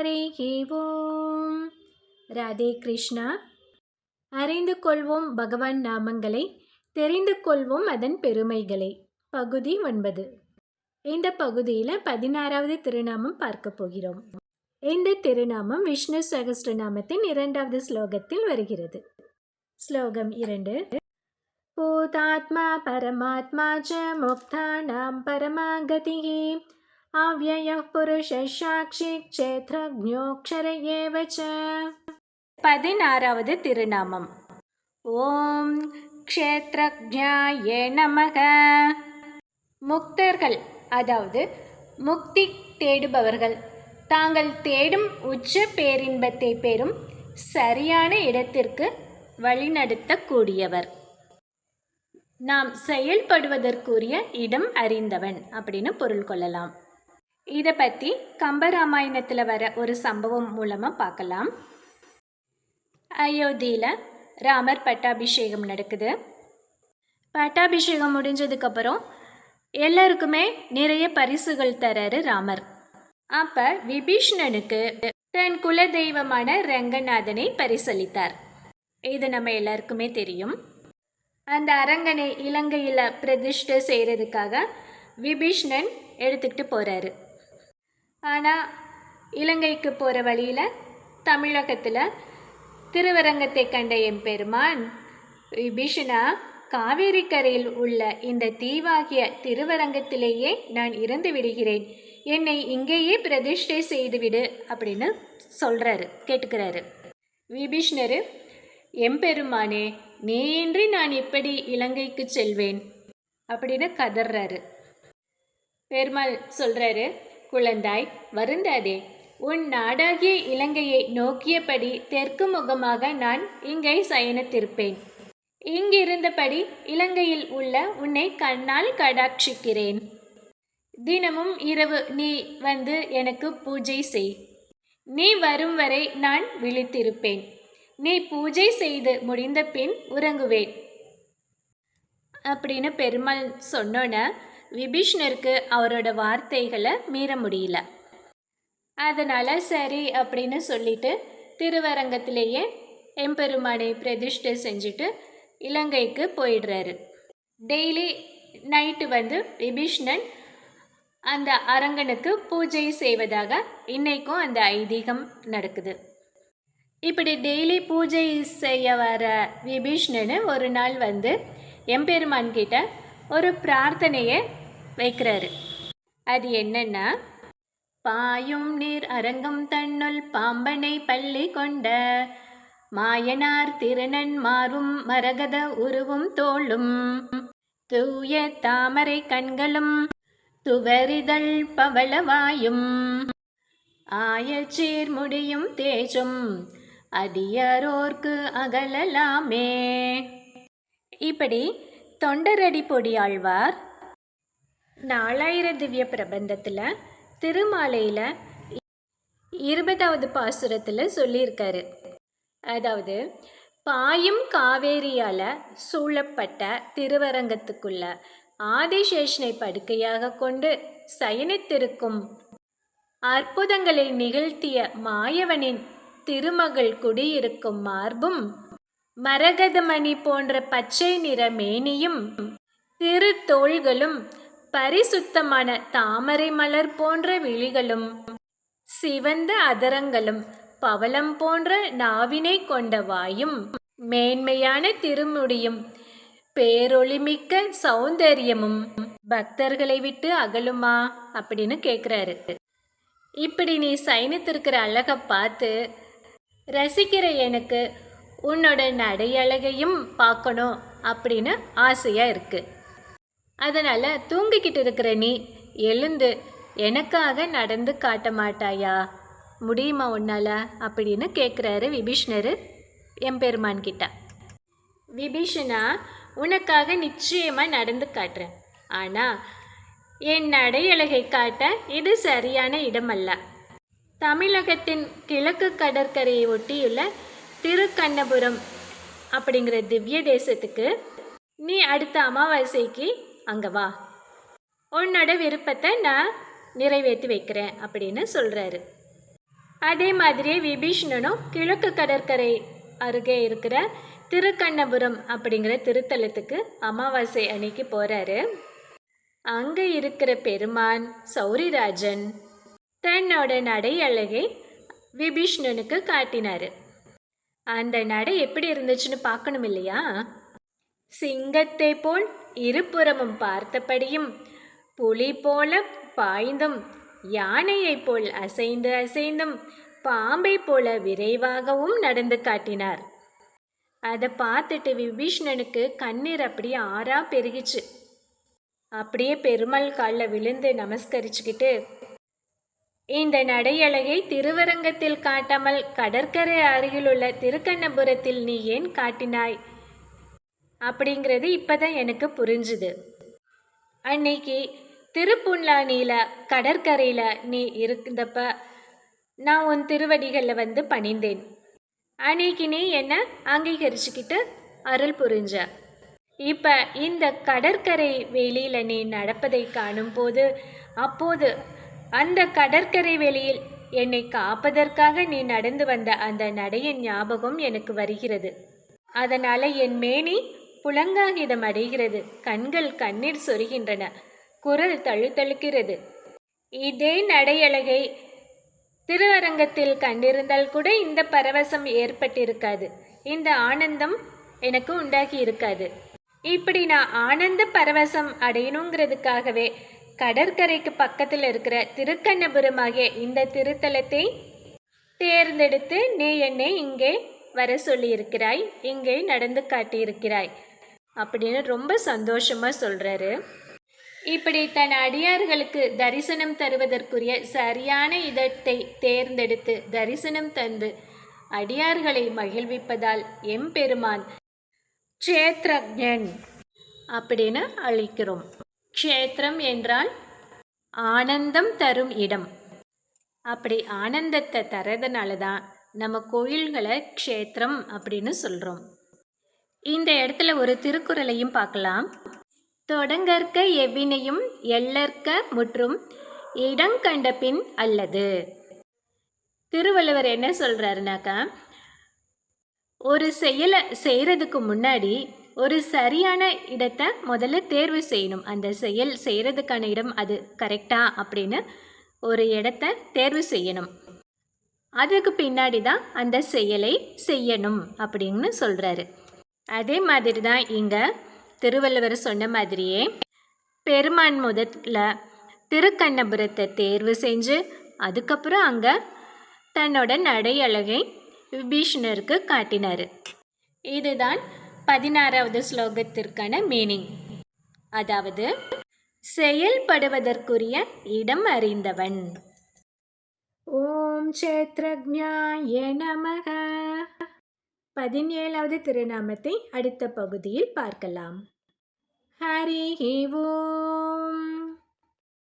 ஹரிஹி ஓம் ராதே கிருஷ்ணா. அறிந்து கொள்வோம் பகவான் நாமங்களை தெரிந்து கொள்வோம் அதன் பெருமைகளை. பகுதி ஒன்பது. இந்த பகுதியில் பதினாறாவது திருநாமம் பார்க்க போகிறோம். இந்த திருநாமம் விஷ்ணு சகஸ்ரநாமத்தின் இரண்டாவது ஸ்லோகத்தில் வருகிறது. ஸ்லோகம் இரண்டு. பூதாத்மா பரமாத்மா ச முக்தானாம் பரமாகதியே. अव्ययः पुरुषः साक्षी क्षेत्रज्ञोक्षर एव च பதினாறாவது திருநாமம் ஓம் க்ஷேத்ரஜாய நமக முக்தர்கள் அதாவது முக்தி தேடுபவர்கள் தாங்கள் தேடும் உச்ச பேரின்பத்தை பெறும் சரியான இடத்திற்கு வழிநடத்தக்கூடியவர் நாம் செயல்படுவதற்குரிய இடம் அறிந்தவன் அப்படின்னு பொருள் கொள்ளலாம் இதை பற்றி கம்பராமாயணத்தில் வர ஒரு சம்பவம் மூலமாக பார்க்கலாம். அயோத்தியில் ராமர் பட்டாபிஷேகம் நடக்குது. பட்டாபிஷேகம் முடிஞ்சதுக்கப்புறம் எல்லாருக்குமே நிறைய பரிசுகள் தராரு ராமர். அப்போ விபீஷ்ணனுக்கு தன் குல தெய்வமான ரங்கநாதனை பரிசளித்தார். இது நம்ம எல்லாருக்குமே தெரியும். அந்த அரங்கனை இலங்கையில் பிரதிஷ்டை செய்கிறதுக்காக விபீஷ்ணன் எடுத்துக்கிட்டு போகிறாரு ஆனால் இலங்கைக்கு போகிற வழியில் தமிழகத்தில் திருவரங்கத்தை கண்ட எம்பெருமான் விபீஷணா காவேரி கரையில் உள்ள இந்த தீவாகிய திருவரங்கத்திலேயே நான் இறந்து விடுகிறேன். என்னை இங்கேயே பிரதிஷ்டை செய்துவிடு அப்படின்னு சொல்கிறாரு கேட்டுக்கிறாரு. விபீஷ்ணர் எம்பெருமானே நீயின்றி நான் எப்படி இலங்கைக்கு செல்வேன்? அப்படின்னு கதறாரு பெருமாள் சொல்கிறாரு குழந்தாய் வருந்தாதே. உன் நாடாகிய இலங்கையை நோக்கியபடி தெற்கு முகமாக நான் இங்கே சயனித்திருப்பேன். இங்கிருந்தபடி இலங்கையில் உள்ள உன்னை கண்ணால் கடாட்சிக்கிறேன். தினமும் இரவு நீ வந்து எனக்கு பூஜை செய். நீ வரும் வரை நான் விழித்திருப்பேன். நீ பூஜை செய்து முடிந்த பின் உறங்குவேன். அப்படின்னு பெருமாள் சொன்னோன்னே விபீஷ்ணருக்கு அவரோட வார்த்தைகளை மீற முடியல. அதனால் சரி அப்படின்னு சொல்லிட்டு திருவரங்கத்திலேயே எம்பெருமானை பிரதிஷ்டை செஞ்சுட்டு இலங்கைக்கு போயிடுறாரு. டெய்லி நைட்டு வந்து விபீஷ்ணன் அந்த அரங்கனுக்கு பூஜை செய்வதாக இன்றைக்கும் அந்த ஐதீகம் நடக்குது. இப்படி டெய்லி பூஜை செய்ய வர விபீஷ்ணனு ஒரு நாள் வந்து எம்பெருமான் கிட்ட ஒரு பிரார்த்தனையை வைக்கிறாரு. அது என்னன்னா பாயும் நீர் அரங்கம் தன்னுள் பாம்பனை பள்ளி கொண்ட மாயனார் திருநன் மாறும் மரகத உருவும் தோளும் தூய தாமரை கண்களும் துவரிதழ் பவளவாயும் ஆயச்சீர் முடியும் தேஜும் அடியாரோர்க்கு அகலலாமே. இப்படி தொண்டரடி பொடியாழ்வார் நாலாயிர திவ்ய பிரபந்தத்தில் திருமாலையில் இருபதாவது பாசுரத்தில் சொல்லியிருக்காரு. அதாவது பாயும் காவேரியால் சூழப்பட்ட திருவரங்கத்துக்குள்ள ஆதிசேஷனை படுக்கையாக கொண்டு சயனித்திருக்கும் அற்புதங்களை நிகழ்த்திய மாயவனின் திருமகள் குடியிருக்கும் மார்பும் மரகதமணி போன்ற பச்சை நிற மேனியும் திரு தோள்களும் பரிசுத்தமான தாமரை மலர் போன்ற விழிகளும் சிவந்த அதரங்களும் பவளம் போன்ற நாவினை கொண்ட வாயும் மேன்மையான திருமுடியும் பேரொளிமிக்க சௌந்தரியமும் பக்தர்களை விட்டு அகலுமா அப்படின்னு கேட்குறாரு இப்படி நீ சைனித்திருக்கிற அழகை பார்த்து ரசிக்கிற எனக்கு உன்னோட நடையழகையும் பார்க்கணும் அப்படின்னு ஆசையாக இருக்குது அதனால் தூங்கிக்கிட்டு இருக்கிற நீ எழுந்து எனக்காக நடந்து காட்ட மாட்டாயா? முடியுமா உன்னால்? அப்படின்னு கேட்குறாரு விபீஷ்ணர் எம்பெருமான் கிட்ட. விபீஷணா உனக்காக நிச்சயமாக நடந்து காட்டுறேன். ஆனால் என் நடையழகை காட்ட இது சரியான இடமல்ல. தமிழகத்தின் கிழக்கு கடற்கரையை ஒட்டியுள்ள திருக்கண்ணபுரம் அப்படிங்கிற திவ்ய தேசத்துக்கு நீ அடுத்த அமாவாசைக்கு அங்கே வா. உன்னோட விருப்பத்தை நான் நிறைவேற்றி வைக்கிறேன் அப்படின்னு சொல்கிறாரு அதே மாதிரியே விபீஷ்ணனும் கிழக்கு கடற்கரை அருகே இருக்கிற திருக்கண்ணபுரம் அப்படிங்கிற திருத்தலத்துக்கு அமாவாசை அன்னைக்கு போகிறாரு அங்கே இருக்கிற பெருமான் சௌரிராஜன் தன்னோட நடை அழகை விபீஷ்ணனுக்கு காட்டினார். அந்த நடை எப்படி இருந்துச்சுன்னு பார்க்கணும் இல்லையா? சிங்கத்தை போல் இருபுறமும் பார்த்தபடியும் புலி போல பாய்ந்தும் யானையைப் போல் அசைந்து அசைந்தும் பாம்பை போல விரைவாகவும் நடந்து காட்டினார். அதை பார்த்துட்டு விபீஷ்ணனுக்கு கண்ணீர் அப்படியே ஆறா பெருகிச்சு. அப்படியே பெருமாள் காலில் விழுந்து நமஸ்கரிச்சுக்கிட்டு இந்த நடையழகை திருவரங்கத்தில் காட்டாமல் கடற்கரை அருகிலுள்ள திருக்கண்ணபுரத்தில் நீ ஏன் காட்டினாய்? அப்படிங்கிறது இப்பதான் எனக்கு புரிஞ்சுது. அன்னைக்கு திருப்புன்லானியில் கடற்கரையில் நீ இருந்தப்ப நான் உன் திருவடிகளில் வந்து பணிந்தேன். அன்னைக்கு நீ என்ன அங்கீகரிச்சுக்கிட்டு அருள் புரிஞ்ச? இப்போ இந்த கடற்கரை வெளியில் நீ நடப்பதை காணும்போது அப்போது அந்த கடற்கரை வெளியில் என்னை காப்பதற்காக நீ நடந்து வந்த அந்த நடையின் ஞாபகம் எனக்கு வருகிறது. அதனால் என் மேனி புலங்காகிதம் அடைகிறது. கண்கள் கண்ணீர் சொருகின்றன. குரல் தழுத்தழுக்கிறது இதே நடையழகை திருவரங்கத்தில் கண்டிருந்தால் கூட இந்த பரவசம் ஏற்பட்டிருக்காது. இந்த ஆனந்தம் எனக்கு உண்டாகி இருக்காது. இப்படி நான் ஆனந்த பரவசம் அடையணுங்கிறதுக்காகவே கடற்கரைக்கு பக்கத்தில் இருக்கிற திருக்கண்ணபுரமாகிய இந்த திருத்தலத்தை தேர்ந்தெடுத்து நீ என்னை இங்கே வர சொல்லியிருக்கிறாய் இங்கே நடந்து காட்டியிருக்கிறாய். அப்படின்னு ரொம்ப சந்தோஷமாக சொல்கிறாரு இப்படி தன் அடியார்களுக்கு தரிசனம் தருவதற்குரிய சரியான இடத்தை தேர்ந்தெடுத்து தரிசனம் தந்து அடியார்களை மகிழ்விப்பதால் எம்பெருமான் க்ஷேத்ரஜன் அப்படின்னு அழைக்கிறோம். க்ஷேத்திரம் என்றால் ஆனந்தம் தரும் இடம். அப்படி ஆனந்தத்தை தரதுனால தான் நம்ம கோயில்களை க்ஷேத்திரம் அப்படின்னு சொல்கிறோம் இந்த இடத்துல ஒரு திருக்குறளையும் பார்க்கலாம். தொடங்கற்க எவ்வினையும் எல்லற்க முற்றும் இடங்கண்ட பின் அல்லது. திருவள்ளுவர் என்ன சொல்கிறாருனாக்கா ஒரு செயலை செய்கிறதுக்கு முன்னாடி ஒரு சரியான இடத்தை முதல்ல தேர்வு செய்யணும். அந்த செயல் செய்கிறதுக்கான இடம் அது கரெக்டா அப்படின்னு ஒரு இடத்த தேர்வு செய்யணும். அதுக்கு பின்னாடி தான் அந்த செயலை செய்யணும் அப்படின்னு சொல்கிறாரு அதே மாதிரி தான் இங்கே திருவள்ளுவர் சொன்ன மாதிரியே பெருமான் முதல்ல திருக்கண்ணபுரத்தை தேர்வு செஞ்சு அதுக்கப்புறம் அங்கே தன்னோட நடை அழகை விபீஷணருக்கு காட்டினார். இதுதான் பதினாறாவது ஸ்லோகத்திற்கான மீனிங் அதாவது செயல்படுவதற்குரிய இடம் அறிந்தவன். ஓம் சேத்ரஜாய நமக. பதினேழாவது திருநாமத்தை அடுத்த பகுதியில் பார்க்கலாம். ஹரி ஓ